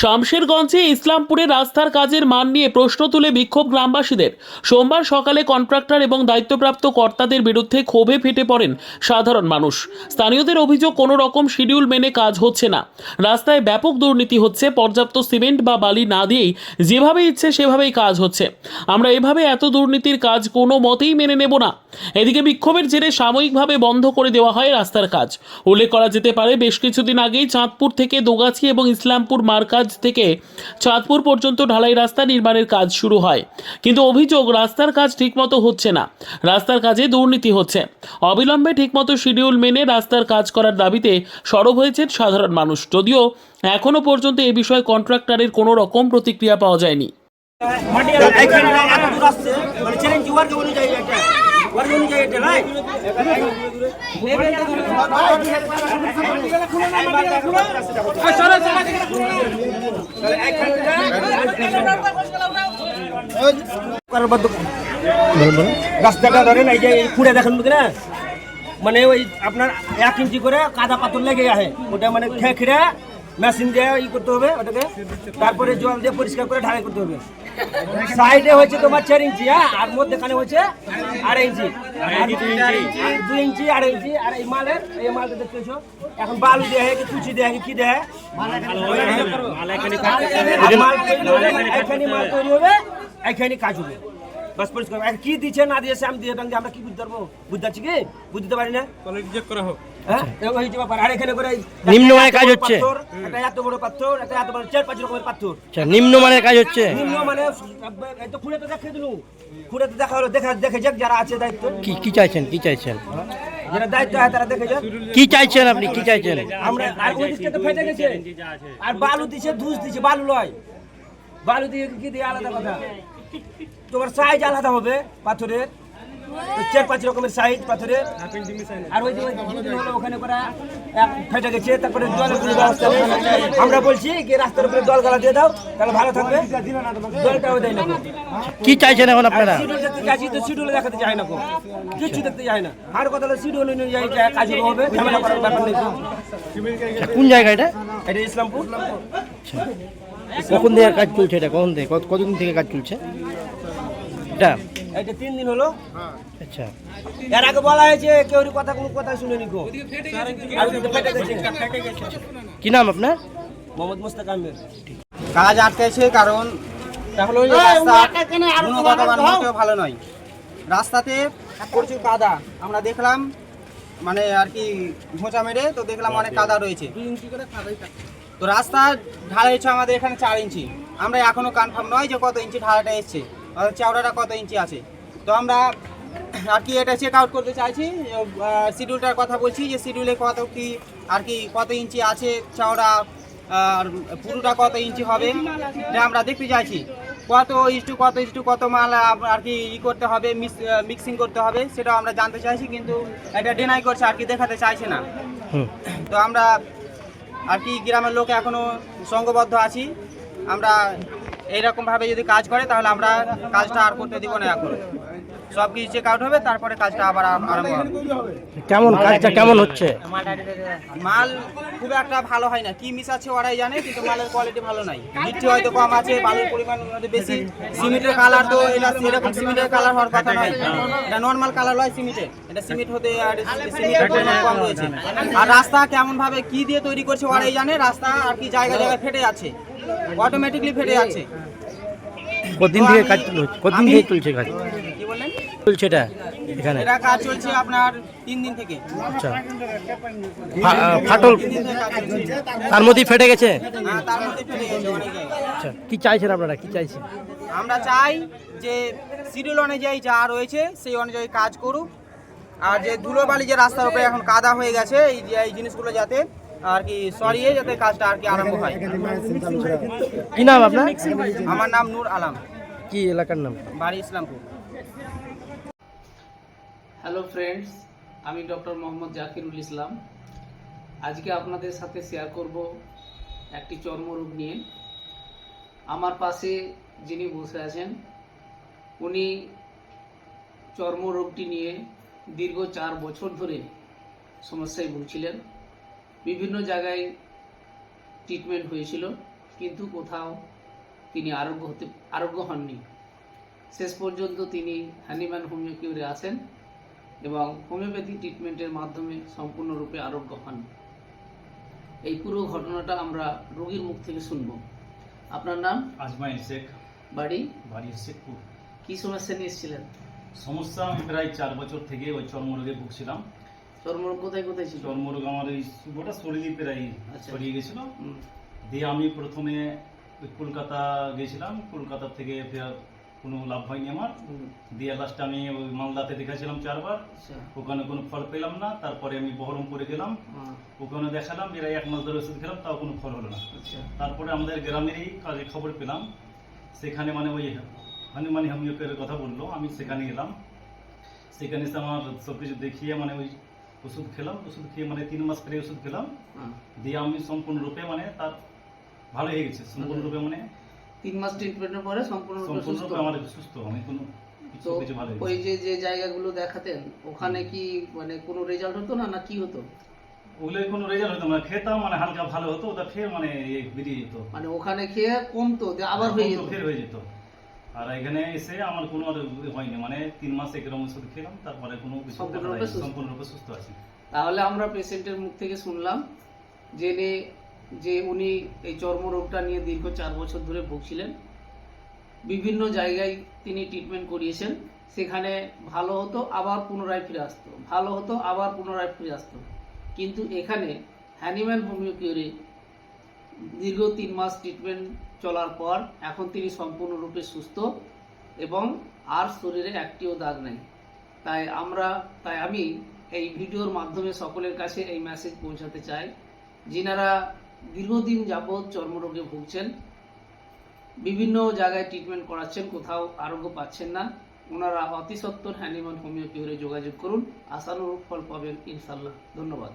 শামশেরগঞ্জে ইসলামপুরে রাস্তার কাজের মান নিয়ে প্রশ্ন তুলে বিক্ষোভ গ্রামবাসীদের। সোমবার সকালে কন্ট্রাক্টর এবং দায়িত্বপ্রাপ্ত কর্তাদের বিরুদ্ধে ক্ষোভে ফেটে পড়েন সাধারণ মানুষ। স্থানীয়দের অভিযোগ, কোনো রকম শিডিউল মেনে কাজ হচ্ছে না। রাস্তায় ব্যাপক দুর্নীতি হচ্ছে, পর্যাপ্ত সিমেন্ট বা বালি না দিয়েই যেভাবে ইচ্ছে সেভাবেই কাজ হচ্ছে। আমরা এভাবে এত দুর্নীতির কাজ কোনো মতেই মেনে নেব না। এদিকে বিক্ষোভের জেরে সাময়িকভাবে বন্ধ করে দেওয়া হয় রাস্তার কাজ। উল্লেখ করা যেতে পারে, বেশ কিছুদিন আগেই চাঁদপুর থেকে দোগাছি এবং ইসলামপুর মার্কাজ থেকে চাঁদপুর পর্যন্ত ঢালাই রাস্তা নির্মাণের কাজ শুরু হয়। কিন্তু অভিযোগ রাস্তার কাজ ঠিকমতো হচ্ছে না। রাস্তার কাজে দুর্নীতি হচ্ছে। অবিলম্বে ঠিকমতো শিডিউল মেনে রাস্তার কাজ করার দাবিতে সরব হয়েছেন সাধারণ মানুষ। যদিও এখনও পর্যন্ত এ বিষয়ে কন্ট্রাক্টরের কোনো রকম প্রতিক্রিয়া পাওয়া যায়নি। রাস্তাটা ধরেন, এই যে খুঁড়ে দেখেন না মানে ওই আপনার এক ইঞ্চি করে কাদা পাথর লেগে আসে ওটা মানে খেয়ে মেশিন দিয়ে ই করতে হবে ওটাকে। তারপরে জল দিয়ে পরিষ্কার করে ঢালাই করতে হবে। সাইডে হয়েছে তোমার চার ইঞ্চি হ্যাঁ? আর মধ্যেখানে হচ্ছে আড়াই ইঞ্চি। আর দুই ইঞ্চি। আড়াই ইঞ্চি আর এই মালের এই মালটা দেখতেছো এখন বালু দেয় কি কুচি দেয় কি দেয় মাল হবে, এখানে মাল তৈরি হবে এখানে কাজ হবে। বাস পরিষ্কার। কি দিচ্ছে না দিয়েছে আমি দিয়ে আমরা কি বুঝতে পারব বুঝতে পারছি কি? বুঝতে পারি না? হ্যাঁ এরকম হয়েছে আর করে নিম্নমানের কাজ হচ্ছে। একটা এত বড় পাথর একটা এত বড় চার পাঁচ রকমের পাথর। আচ্ছা নিম্নমানের কাজ হচ্ছে। নিম্ন মানে খুঁড়ে তো দেখে দিলু খুঁড়ে তো দেখা হলো দেখা দেখে যাক যারা আছে দায়িত্ব। কি কি চাইছেন কি চাইছেন? যারা দায়িত্ব হয় তারা দেখে যাক। কি চাইছেন আপনি কি চাইছেন? আমরা আর ওই দিকটা তো ফেটে গেছে। আর বালু দিছে ধুস দিছে বালু লয়। বালু দিয়ে কি দিয়ে আলাদা কথা? তোমার সাইজ আলাদা হবে পাথরের। তো চার পাঁচ রকমের সাইজ পাথরের আর ওই যে ওখানে করা ফেটে গেছে তারপরে জলের কোনো ব্যবস্থা আমরা বলছি কি রাস্তার উপরে জল গালা দিয়ে দাও তাহলে ভালো থাকবে। জলটাও দেয় না। কি চাইছেন এখন আপনারা? দেখতে তো শিডিউল দেখাতে চায় না গো। কিচ্ছু দেখতে যায় না। আর কথা হলো শিডিউল অনুযায়ী কাজ হবে ঝামেলা করার ব্যাপার নেই আচ্ছা, কোন জায়গা এটা? এটা ইসলামপুর। কখন থেকে কাজ চলছে এটা? কখন থেকে? কত কতদিন থেকে কাজ চলছে? এটা? এটা তিন দিন হলো? আচ্ছা। এর আগে বলা হয়েছে কেউ কথা কোনো কথা শুনেনি গো। কি নাম আপনার? মোহাম্মদ মুস্তাক আহমেদ। কাজ আটকেছে কারণ তাহলে ওই রাস্তা ভালো নয়। রাস্তাতে প্রচুর কাদা। আমরা দেখলাম মানে আর কি ঘোঁচা মেরে তো দেখলাম অনেক কাদা রয়েছে। তো রাস্তা ঢালাই হচ্ছে আমাদের এখানে চার ইঞ্চি। আমরা এখনও কনফার্ম নয় যে কত ইঞ্চি ঢালাটা এসছে। চওড়াটা কত ইঞ্চি আছে? তো আমরা আর কি এটা চেক আউট করতে চাইছি শিডিউলটার কথা বলছি যে শিডিউলে কত কি আর কি কত ইঞ্চি আছে চওড়া আর পুরোটা কত ইঞ্চি হবে এটা আমরা দেখতে চাইছি। কত ইস্টু কত ইস্টু কত মাল আর কি ই করতে হবে মিক্সিং করতে হবে সেটা আমরা জানতে চাইছি কিন্তু এটা ডিনাই করছে আর কি দেখাতে চাইছে না। তো আমরা আর কি গ্রামের লোক এখনও সংঘবদ্ধ আছি। আমরা এইরকমভাবে যদি কাজ করে তাহলে আমরা কাজটা আর করতে দিব না এখন। সব কিছু চেক আউট হবে তারপরে কাজটা আবার আরম্ভ হবে। কেমন কাজটা কেমন হচ্ছে? মাল খুব একটা ভালো হয় না। কি মিস আছে ওরাই জানে কিন্তু মালের কোয়ালিটি ভালো নাই। গিট্টি হয়তো কম আছে বালুর পরিমাণ হয়তো বেশি। সিমেন্টের কালার তো এটা সেরকম সিমেন্টের কালার হওয়ার কথা নয়। এটা নর্মাল কালার হয় সিমেন্টের এটা সিমেন্ট হতে আর সিমেন্টের পরিমাণ কম রয়েছে। আর রাস্তা কেমন ভাবে কি দিয়ে তৈরি করছে ওরাই জানে। রাস্তা আর কি জায়গা জায়গায় ফেটে যাচ্ছে অটোমেটিকলি ফেটে যাচ্ছে। কতদিন থেকে কাজ চলছে? কতদিন থেকে চলছে কাজ? কি বললেন? চলছে এটা এখানে? এটা কাজ চলছে আপনার তিন দিন থেকে। আচ্ছা। ফাটল তার মধ্যেই ফেটে গেছে? হ্যাঁ তার মধ্যে ফেটে গেছে আচ্ছা কি চাইছেন আপনারা? কি চাইছেন? আমরা চাই যে শিডিউল অনুযায়ী যা রয়েছে সেই অনুযায়ী কাজ করুক। আর যে ধুলোবালি যে রাস্তার উপরে এখন কাদা হয়ে গেছে এই যে এই জিনিসগুলো যাতে আর কি সরিয়ে যাতে কাজটা আর কি আরম্ভ হয়। কি নাম আপনার? আমার নাম নূর আলম। কি এলাকার নাম? বাড়ি ইসলামপুর। হ্যালো ফ্রেন্ডস আমি ডক্টর মোহাম্মদ জাকিরুল ইসলাম। আজকে আপনাদের সাথে শেয়ার করব একটি চর্মরোগ নিয়ে। আমার পাশে যিনি বসে আছেন উনি চর্মরোগটি নিয়ে দীর্ঘ চার বছর ধরে সমস্যায় ভুগছিলেন। বিভিন্ন জায়গায় ট্রিটমেন্ট হয়েছিল কিন্তু কোথাও তিনি আরোগ্য হতে আরোগ্য হননি। শেষ পর্যন্ত তিনি হ্যানিম্যান হোমিও কিউরে আছেন এবং হোমিওপ্যাথি ট্রিটমেন্টের মাধ্যমে সম্পূর্ণরূপে আরোগ্য হন। এই পুরো ঘটনাটা আমরা রোগীর মুখ থেকে শুনব। আপনার নাম? আজমাইল শেখ। বাড়ি? বাড়ি শেখপুর। কি সমস্যা নিয়ে এসেছিলেন? সমস্যা আমি প্রায় চার বছর থেকে ওই চর্মরোগে ভুগছিলাম। চর্মরোগ কোথায় কোথায় ছিল? চর্মরোগ আমার এই গোটা শরীরই প্রায় আচ্ছা। ছড়িয়ে গেছিল। দিয়ে আমি প্রথমে কলকাতা গেছিলাম। কলকাতা থেকে ফের কোনো লাভ হয়নি আমার। দিয়ে লাস্টে আমি ওই মালদাতে দেখাছিলাম চারবার। আচ্ছা। ওখানে কোনো ফল পেলাম না। তারপরে আমি বহরমপুরে গেলাম। ওখানে দেখালাম এরা এক মাস ধরে ওষুধ খেলাম তাও কোনো ফল হলো না। আচ্ছা। তারপরে আমাদের গ্রামেরই কাজে খবর পেলাম। সেখানে মানে ওই হনুমানি হোমিওপ্যাথের কথা বলল। আমি সেখানে গেলাম সেখানে এসে আমার সব কিছু দেখিয়ে মানে ওই ওষুধ খেলাম ওষুধ খেয়ে মানে তিন মাস পরে ওষুধ খেলাম। হ্যাঁ। দিয়ে আমি সম্পূর্ণরূপে মানে তার ভালো হয়ে গেছে সম্পূর্ণরূপে মানে তিন মাস ট্রিটমেন্টের পরে সম্পূর্ণরূপে আমার সুস্থ আমি কোনো তো হয়ে ওই যে যে জায়গাগুলো দেখাতেন ওখানে কি মানে কোনো রেজাল্ট হতো না না কি হতো? ওগুলো কোনো রেজাল্ট হতো না খেতাম মানে হালকা ভালো হতো ওটা ফের মানে বেরিয়ে যেত। মানে ওখানে খেয়ে কমতো আবার হয়ে যেত। ফের হয়ে যেত। আর এখানে এসে আমার কোনো আর হয়নি মানে তিন মাস একরকম ওষুধ খেলাম তারপরে কোনো কিছু সম্পূর্ণরূপে। সুস্থ। আছি তাহলে আমরা পেশেন্টের মুখ থেকে শুনলাম জেনে যে উনি এই চর্মরোগটা নিয়ে দীর্ঘ চার বছর ধরে ভুগছিলেন বিভিন্ন জায়গায় তিনি ট্রিটমেন্ট করিয়েছেন সেখানে ভালো হতো আবার পুনরায় ফিরে আসতো ভালো হতো আবার পুনরায় ফিরে আসতো কিন্তু এখানে হ্যানিম্যান হোমিওপিওরে দীর্ঘ তিন মাস ট্রিটমেন্ট চলার পর এখন তিনি সম্পূর্ণরূপে সুস্থ এবং আর শরীরে একটিও দাগ নেই। তাই আমরা, তাই আমি এই ভিডিওর মাধ্যমে সকলের কাছে এই মেসেজ পৌঁছাতে চাই, যিনারা দীর্ঘদিন যাবৎ চর্মরোগে ভুগছেন, বিভিন্ন জায়গায় ট্রিটমেন্ট করাচ্ছেন, কোথাও আরোগ্য পাচ্ছেন না, ওনারা অতি সত্বর হ্যানিম্যান হোমিওপ্যাথি যোগাযোগ করুন, আশানুরূপ ফল পাবেন ইনশাল্লাহ ধন্যবাদ।